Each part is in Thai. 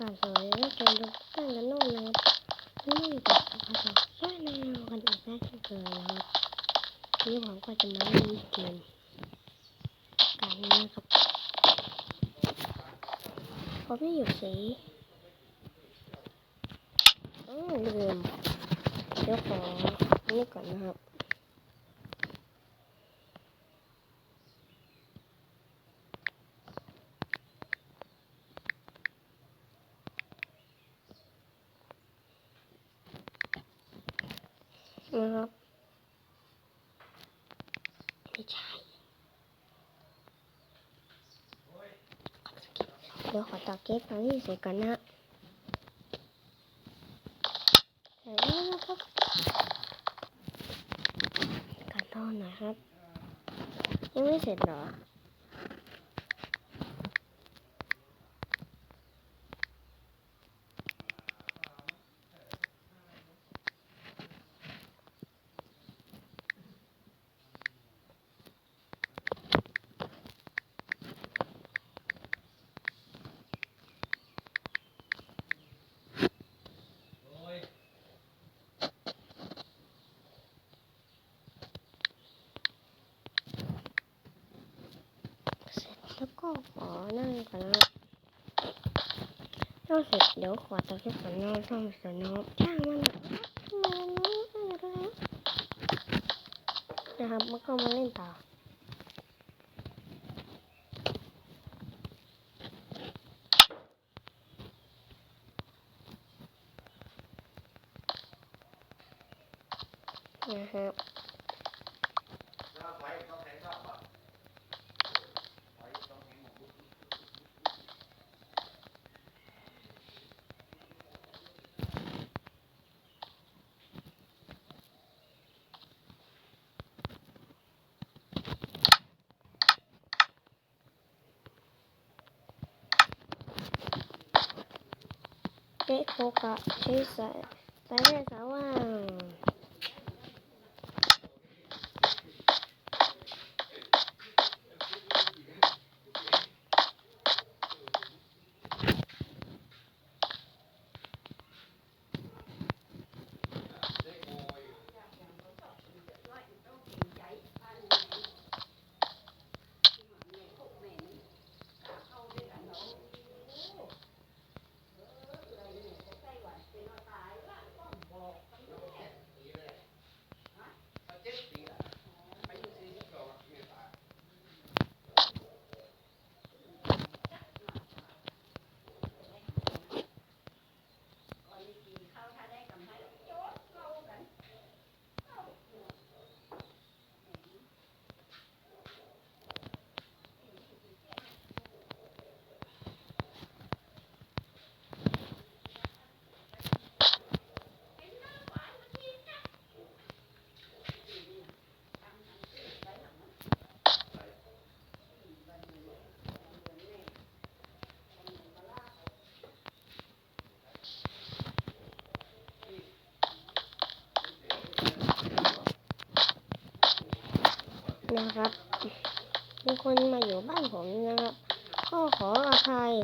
กาสสวัสดีท่านผู้ชมทุกท่านกันโน่นนะครับนี่กับภาษาแค่แนวกันอีกแล้วเช่นเคยนะครับวันนี้ผมก็จะมาเล่นเกมกันนะครับผมไม่อยู่สีอืมลืมเดี๋ยวขอนี่ก่อนนะครับ นะครับ ไม่ใช่เดี๋ยวขอตักเก็บตอนที่เสร็จกันนะแล้วนะครับกันตอนน่อยครับ ยังไม่เสร็จหรอ ก็ขอนั่งก่อนนะครับถ้าเสร็จเดี๋ยวขอตักเก็บก่อนนะครับต้องสร็จนะครับช่างมันมันไม่ได้แล้วนะครับมันก็มาเล่นต่อนะครับ โคกะใช้สายสายแม่สายว่า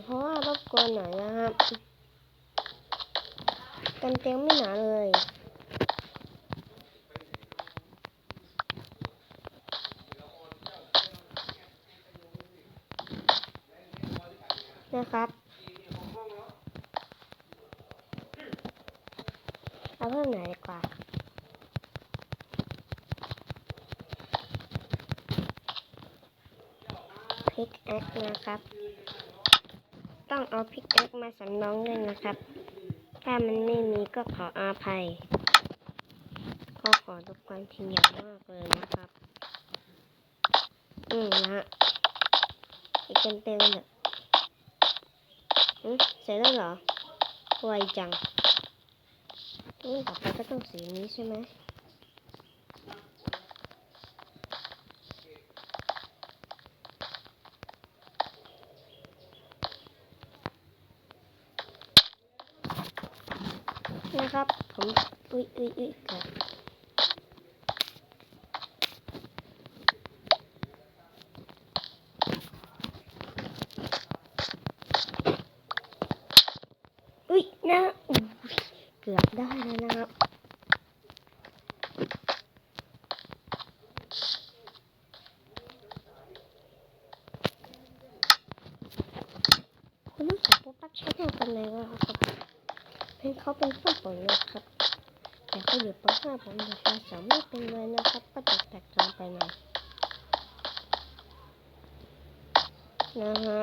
เพราะว่ารบกวนหน่อยนะครับกันเตียงไม่หนาเลยนะครับเอาเพิ่มหน่อยดีกว่าพิกแอคนะครับ ต้องเอาพิกแอคมาสำรองด้วยนะครับ ถ้ามันไม่มีก็ขออาภัย ก็ขอทุกความทีอย่างมากเลยนะครับ อืมนะฮะอีกเต็มเต็มเลยอืมเสร็จแล้วเหรอ ไวจังอืมต่อไปก็ต้องสีนี้ใช่ไหม นะครับผมอุ้ยอุ้ยอุ้ยนะอุ๊ยเกือบได้แล้วนะครับคุณรู้สึกว่าปัดใช้แนกันไหนวะครับเป็นเขาเป็นเพื่อนผมนะครับ แต่เขาอยู่ป .5 ผมอยู่ป .3 ไม่เป็นไรนะครับก็จะแตกต่างไปหน่อยนะฮะ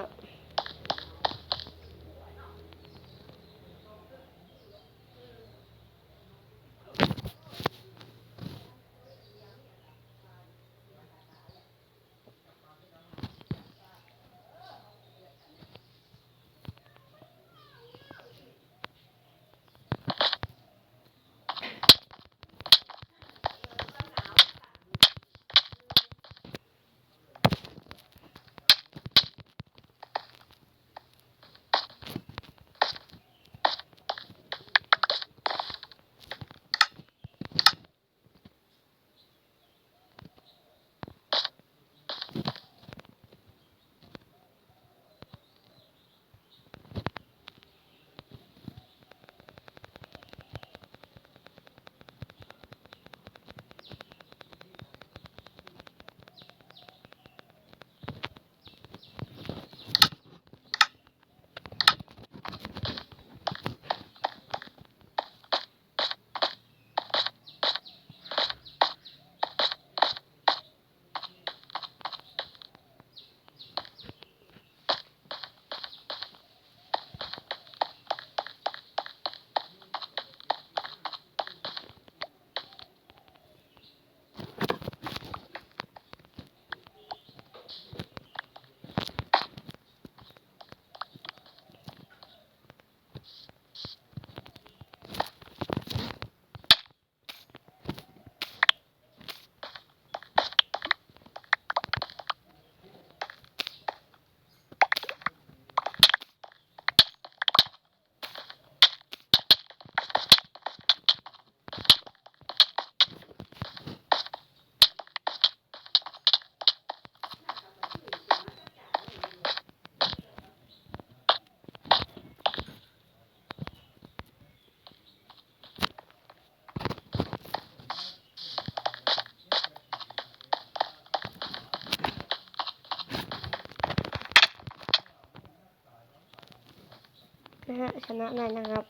ได้นะครับ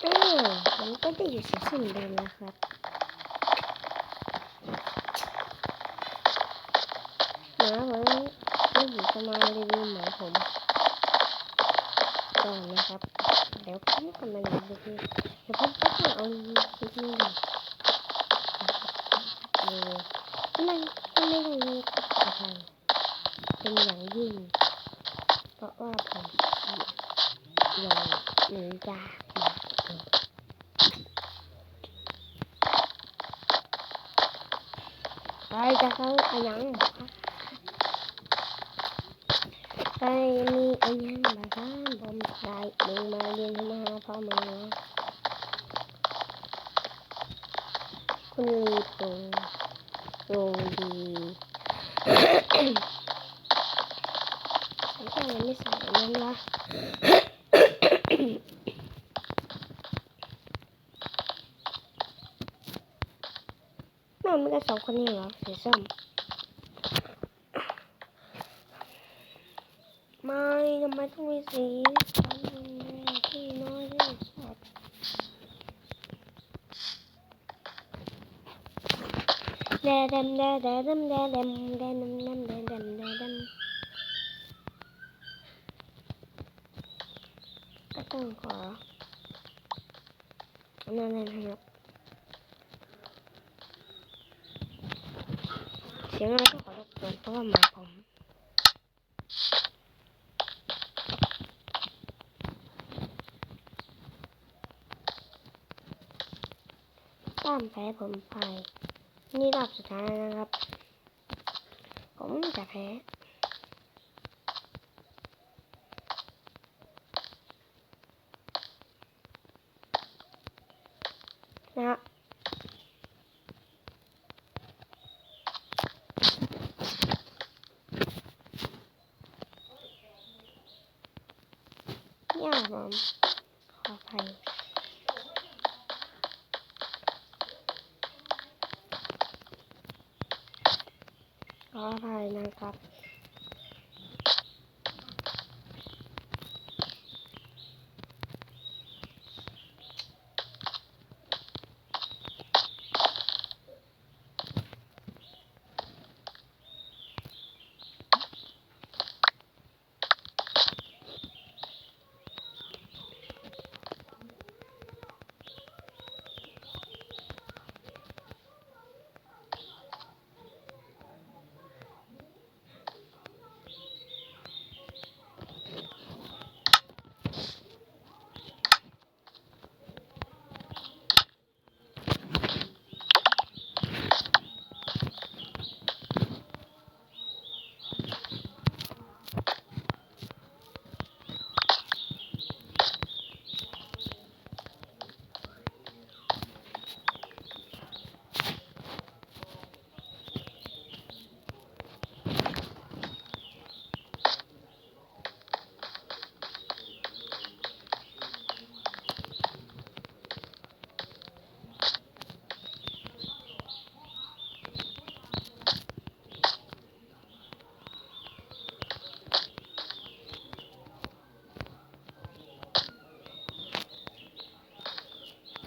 เออผมก็ได้อยู่สีส้มเดิมแล้วครับหมาผมไม่อยู่จะมาณรีวิวหมาผม ก่อนนะครับ เดี๋ยวผมจะมารีวิวเดี๋ยวผมก็จะเอาคลิปนี้เลยเออไม่ไม่ได้มีอะไรเป็นอย่างยิ่ง เพราะว่าผมยังหนียากมากไปจะเข้าอายังไปมีอายัง มาบ้านผมได้ลงมาเรียนทำมาหาพ่อมาคุณลีปงโรงดีฉันก็ยังไม่ใส่อันนั้นละมันไม่ได้สองคนนี้เหรอสีส้ม ไม่ ทำไมต้องมีสีสันที่น้อยที่สุดแดดมแดดแดดมแดดมแดดมแดดมแดดมแดดมก็ต้องขออันนั่นเลยนะครับเสียงอะไรก็ขอรบกวนเพราะว่าหมาผมามแพ้ผมไป นี่รอบสุดท้ายนะครับ ผมจะแพ้นะเนี่าผม นะครับ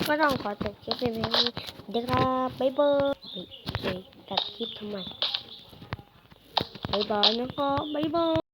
ก็ต้องขอจบคลิปในเพียงนี้เดี๋ยวครับบ๊ายบายตัดคลิปทำไมบ๊ายบายนะครับบ๊ายบาย